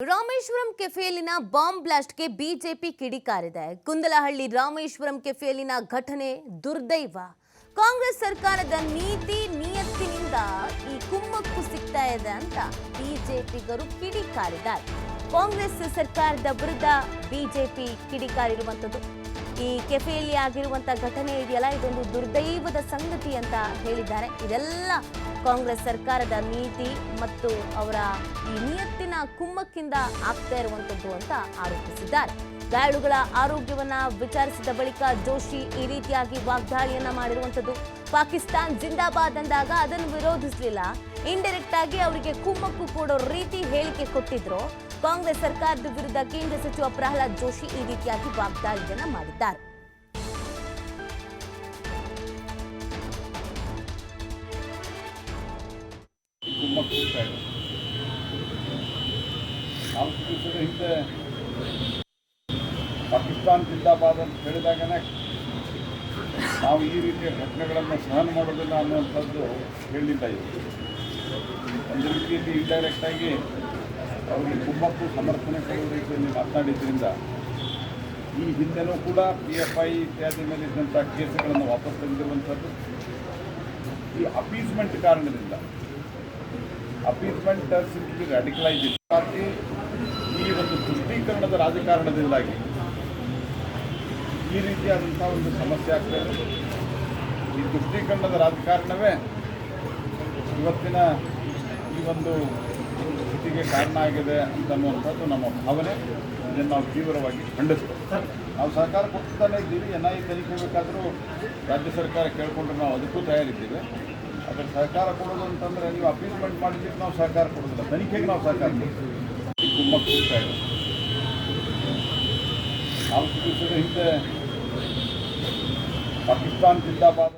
ರಾಮೇಶ್ವರಂ ಕೆಫೆಯಲ್ಲಿನ ಬಾಂಬ್ ಬ್ಲಾಸ್ಟ್ಗೆ ಬಿಜೆಪಿ ಕಿಡಿಕಾರಿದೆ ಕುಂದಲಹಳ್ಳಿ ರಾಮೇಶ್ವರಂ ಕೆಫೆಯಲ್ಲಿನ ಘಟನೆ ದುರ್ದೈವ. ಕಾಂಗ್ರೆಸ್ ಸರ್ಕಾರದ ನೀತಿ ನಿಯತ್ತಿನಿಂದ ಈ ಕುಮ್ಮಕ್ಕು ಸಿಗ್ತಾ ಇದೆ ಅಂತ ಬಿಜೆಪಿಗರು ಕಿಡಿಕಾರಿದ್ದಾರೆ ಕಾಂಗ್ರೆಸ್ ಸರ್ಕಾರದ ವಿರುದ್ಧ ಬಿಜೆಪಿ ಕಿಡಿಕಾರಿರುವಂಥದ್ದು ಈ ಕೆಫೆಯಲ್ಲಿ ಆಗಿರುವಂಥ ಘಟನೆ ಇದೆಯಲ್ಲ, ಇದೊಂದು ದುರ್ದೈವದ ಸಂಗತಿ ಅಂತ ಹೇಳಿದ್ದಾರೆ. ಇದೆಲ್ಲ ಕಾಂಗ್ರೆಸ್ ಸರ್ಕಾರದ ನೀತಿ ಮತ್ತು ಅವರ ಈ ನಿಯತ್ತಿನ ಕುಮ್ಮಕ್ಕಿಂದ ಆಗ್ತಾ ಇರುವಂತದ್ದು ಅಂತ ಆರೋಪಿಸಿದ್ದಾರೆ. ಗಾಯಾಳುಗಳ ಆರೋಗ್ಯವನ್ನ ವಿಚಾರಿಸಿದ ಬಳಿಕ ಜೋಶಿ ಈ ರೀತಿಯಾಗಿ ವಾಗ್ದಾಳಿಯನ್ನ ಮಾಡಿರುವಂತದ್ದು. ಪಾಕಿಸ್ತಾನ್ ಜಿಂದಾಬಾದ್ ಅಂದಾಗ ಅದನ್ನು ವಿರೋಧಿಸಲಿಲ್ಲ. ಇಂಡೈರೆಕ್ಟ್ ಆಗಿ ಅವರಿಗೆ ಕುಮ್ಮಕ್ಕು ಕೊಡೋ ರೀತಿ ಹೇಳಿಕೆ ಕೊಟ್ಟಿದ್ರು. ಕಾಂಗ್ರೆಸ್ ಸರ್ಕಾರದ ವಿರುದ್ಧ ಕೇಂದ್ರ ಸಚಿವ ಪ್ರಹ್ಲಾದ್ ಜೋಶಿ ಈ ರೀತಿಯಾಗಿ ವಾಗ್ದಾಳಿಯನ್ನು ಮಾಡಿದ್ದಾರೆ. ನಾಲ್ಕು ದಿವಸದ ಜಿಂದಾಬಾದ್ ಅಂತ ಹೇಳಿದಾಗನೇ ನಾವು ಈ ರೀತಿಯ ಘಟನೆಗಳನ್ನು ಸಹನ ಮಾಡೋದಿಲ್ಲ ಅನ್ನುವಂಥದ್ದು ಹೇಳಿಲ್ಲ ಇದು ಒಂದು ರೀತಿಯಲ್ಲಿ ಇಂಡೈರೆಕ್ಟ್ ಆಗಿ ಅವರಿಗೆ ಕುಮ್ಮಕ್ಕು ಸಮರ್ಥನೆ ಕೊಡುವ ರೀತಿಯಲ್ಲಿ ಮಾತನಾಡಿದ್ದರಿಂದ ಈ ಹಿಂದೆನೂ ಕೂಡ ಪಿ ಎಫ್ ಐ ಇತ್ಯಾದಿ ಮೇಲೆ ಇದ್ದಂಥ ಕೇಸುಗಳನ್ನು ವಾಪಸ್ ತಂದಿರುವಂಥದ್ದು. ಈ ಅಪೀಸ್ಮೆಂಟ್ ಕಾರಣದಿಂದ ಅಪೀಸ್ಮೆಂಟ್ ಸಿಂಪ್ಲಿ ರ್ಯಾಡಿಕಲೈಸೇಷನ್ ಪಾರ್ಟಿ ಈ ಒಂದು ತುಷ್ಟೀಕರಣದ ರಾಜಕಾರಣದಿಂದಾಗಿ ಈ ರೀತಿಯಾದಂಥ ಒಂದು ಸಮಸ್ಯೆ ಆಗ್ತದೆ ಈ ತುಷ್ಟೀಕರಣದ ರಾಜಕಾರಣವೇ ಇವತ್ತಿನ ಈ ಒಂದು ಸ್ಥಿತಿಗೆ ಕಾರಣ ಆಗಿದೆ ಅಂತನ್ನುವಂಥದ್ದು ನಮ್ಮ ಭಾವನೆ. ಇದನ್ನು ನಾವು ತೀವ್ರವಾಗಿ ಖಂಡಿಸ್ತೇವೆ. ನಾವು ಸರ್ಕಾರ ಕೊಡ್ತಾನೆ ಇದ್ದೀವಿ. ಎನ್ ಐ ತನಿಖೆ ಬೇಕಾದರೂ ರಾಜ್ಯ ಸರ್ಕಾರ ಕೇಳಿಕೊಂಡ್ರೆ ನಾವು ಅದಕ್ಕೂ ತಯಾರಿದ್ದೀವಿ. ಅದರ ಸರ್ಕಾರ ಕೊಡೋದು ಅಂತಂದರೆ ನೀವು ಅಪೀಸ್ಮೆಂಟ್ ಮಾಡಲಿಕ್ಕೆ ನಾವು ಸರ್ಕಾರ ಕೊಡೋದಿಲ್ಲ. ತನಿಖೆಗೆ ನಾವು ಸರ್ಕಾರ ಕೊಡ್ತೀವಿ. ತುಂಬ ಸಿಗ್ತಾ ಇದೆ ನಾಲ್ಕು ದಿವಸದ ಹಿಂದೆ ಪಾಕಿಸ್ತಾನ್ ಜಿಂದಾಬಾದ್